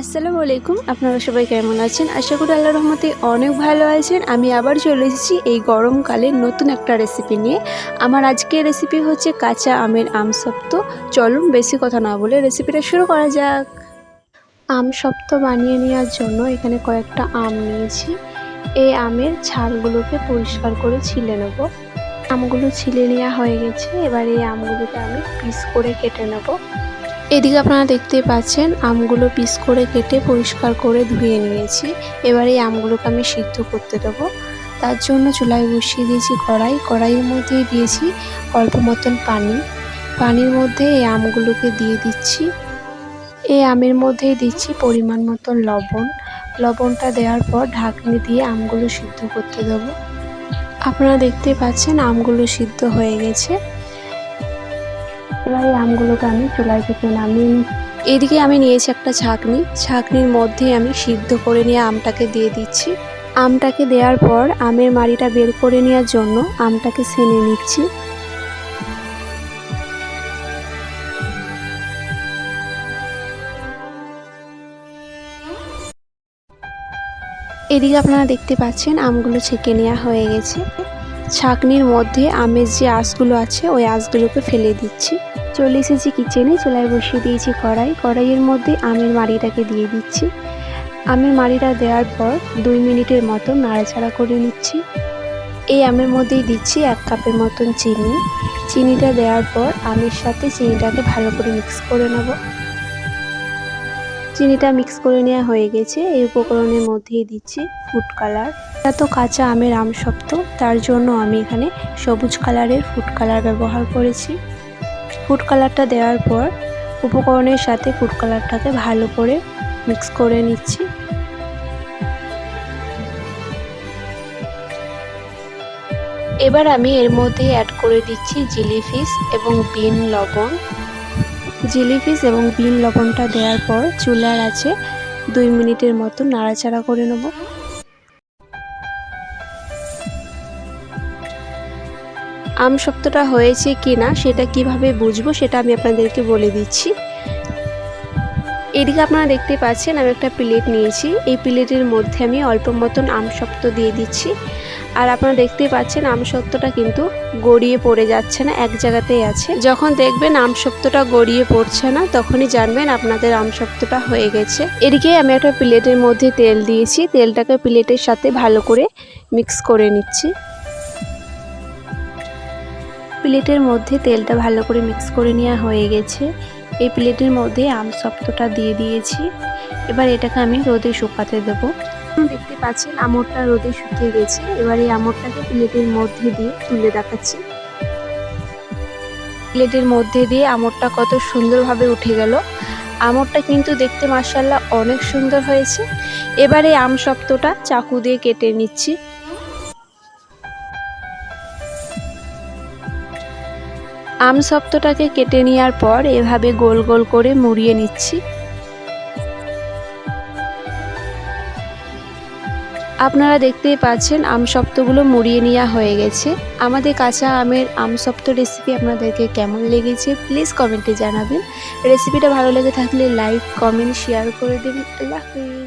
আসসালামু আলাইকুম, আপনারা সবাই কেমন আছেন? আশা করি আল্লাহ রহমতে অনেক ভালো আছেন। আমি আবার চলে এসেছি এই গরমকালে নতুন একটা রেসিপি নিয়ে। আমার আজকের রেসিপি হচ্ছে কাঁচা আমের আমসপ্ত চলুন বেশি কথা না বলে রেসিপিটা শুরু করা যাক। আম সপ্ত বানিয়ে নেওয়ার জন্য এখানে কয়েকটা আম নিয়েছি। এই আমের ছালগুলোকে পরিষ্কার করে ছিলে নেব। আমগুলো ছিলে নেওয়া হয়ে গেছে। এবার এই আমগুলোকে আমি পিস করে কেটে নেব। এদিকে আপনারা দেখতে পাচ্ছেন, আমগুলো পিস করে কেটে পরিষ্কার করে ধুয়ে নিয়েছি। এবার এই আমগুলোকে আমি সিদ্ধ করতে দেবো। তার জন্য চুলায় বসিয়ে দিয়েছি কড়াই। কড়াইয়ের মধ্যে দিয়েছি অল্প মতন পানি। পানির মধ্যে এই আমগুলোকে দিয়ে দিচ্ছি। এই আমের মধ্যেই দিচ্ছি পরিমাণ মতন লবণ। লবণটা দেওয়ার পর ঢাকনি দিয়ে আমগুলো সিদ্ধ করতে দেবো। আপনারা দেখতে পাচ্ছেন আমগুলো সিদ্ধ হয়ে গেছে। এবার এই আমগুলোকে আমি চুলায় থেকে নামিয়ে নিই। এদিকে আমি নিয়েছি একটা ছাঁকনি। ছাঁকনির মধ্যে আমি সিদ্ধ করে নিয়ে আমটাকে দিয়ে দিচ্ছি। আমটাকে দেওয়ার পর আমের মাড়িটা বের করে নেওয়ার জন্য আমটাকে সেনে নিচ্ছি। এদিকে আপনারা দেখতে পাচ্ছেন আমগুলো ছেঁকে নেওয়া হয়ে গেছে। ছাঁকনির মধ্যে আমের যে আঁশগুলো আছে, ওই আঁশগুলোকে ফেলে দিচ্ছি। চলে এসেছি কিচেনে, চুলায় বসিয়ে দিয়েছি কড়াই। কড়াইয়ের মধ্যে আমের মাড়িটাকে দিয়ে দিচ্ছি। আমের মাড়িটা দেওয়ার পর দুই মিনিটের মতো নাড়াচাড়া করে নিচ্ছি। এই আমের মধ্যেই দিচ্ছি এক কাপের মতন চিনি। চিনিটা দেওয়ার পর আমের সাথে চিনিটাকে ভালো করে মিক্স করে নেব। চিনিটা মিক্স করে নেওয়া হয়ে গেছে। এই উপকরণের মধ্যেই দিচ্ছি ফুড কালার এটা তো কাঁচা আমের আম শক্ত, তার জন্য আমি এখানে সবুজ কালারের ফুড কালার ব্যবহার করেছি। ফুড কালারটা দেওয়ার পর উপকরণের সাথে ফুড কালারটাকে ভালো করে মিক্স করে নিচ্ছি। এবার আমি এর মধ্যে অ্যাড করে দিচ্ছি জিলি ফিশ এবং বিন লবণ। জিলি ফিশ এবং বিন লবণটা দেওয়ার পর চুলার আছে দুই মিনিটের মতো নাড়াচাড়া করে নেব। আম শক্তটা হয়েছে কি না সেটা কীভাবে বুঝব সেটা আমি আপনাদেরকে বলে দিচ্ছি। এদিকে আপনারা দেখতে পাচ্ছেন আমি একটা প্লেট নিয়েছি। এই প্লেটের মধ্যে আমি অল্প মতন আম শক্ত দিয়ে দিচ্ছি। আর আপনারা দেখতেই পাচ্ছেন আম শক্তটা কিন্তু গড়িয়ে পড়ে যাচ্ছে না, এক জায়গাতেই আছে। যখন দেখবেন আম শক্তটা গড়িয়ে পড়ছে না, তখনই জানবেন আপনাদের আম শক্তটা হয়ে গেছে। এদিকে আমি একটা প্লেটের মধ্যে তেল দিয়েছি, তেলটাকে প্লেটের সাথে ভালো করে মিক্স করে নিচ্ছি। প্লেটের মধ্যে তেলটা ভালো করে মিক্স করে নেওয়া হয়ে গেছে। এই প্লেটের মধ্যে আম শক্তটা দিয়ে দিয়েছি। এবার এটাকে আমি রোদে শুকাতে দেবো। দেখতে পাচ্ছেন, আমরটা রোদে শুকিয়ে গেছে। এবার এই আমরটাকে প্লেটের মধ্যে দিয়ে তুলে দেখাচ্ছি। প্লেটের মধ্যে দিয়ে আমরটা কত সুন্দরভাবে উঠে গেল। আমরটা কিন্তু দেখতে মার্শাল্লাহ অনেক সুন্দর হয়েছে। এবারে আম শক্তটা চাকু দিয়ে কেটে নিচ্ছি। আম শক্তটাকে কেটে নেওয়ার পর এভাবে গোল গোল করে মুড়িয়ে নিচ্ছি। আপনারা দেখতেই পাচ্ছেন, আম সপ্তগুলো মুড়িয়ে নেওয়া হয়ে গেছে। আমাদের কাঁচা আমের আম সপ্ত রেসিপি আপনাদেরকে কেমন লেগেছে প্লিজ কমেন্টে জানাবেন। রেসিপিটা ভালো লেগে থাকলে লাইক কমেন্ট শেয়ার করে দেবেন। আল্লাহ হাফিজ।